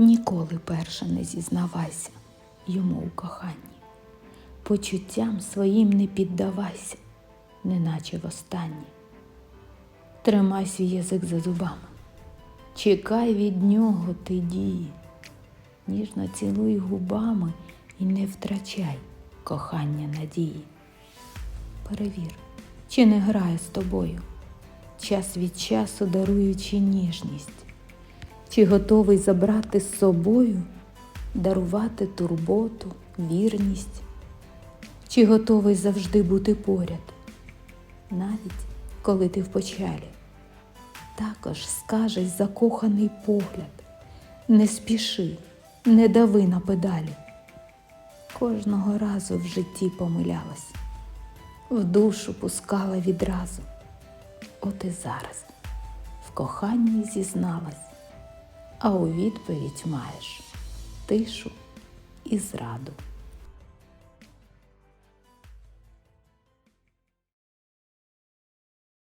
Ніколи перше не зізнавайся йому у коханні. Почуттям своїм не піддавайся, неначе востаннє. Тримай свій язик за зубами. Чекай від нього ти дії. Ніжно цілуй губами і не втрачай кохання надії. Перевір, чи не грає з тобою, час від часу даруючи ніжність, чи готовий забрати з собою, дарувати турботу, вірність, чи готовий завжди бути поряд, навіть коли ти в печалі. Також скажеш закоханий погляд, не спіши, не дави на педалі. Кожного разу в житті помилялась, в душу пускала відразу. От і зараз в коханні зізналась, а у відповідь маєш тишу і зраду.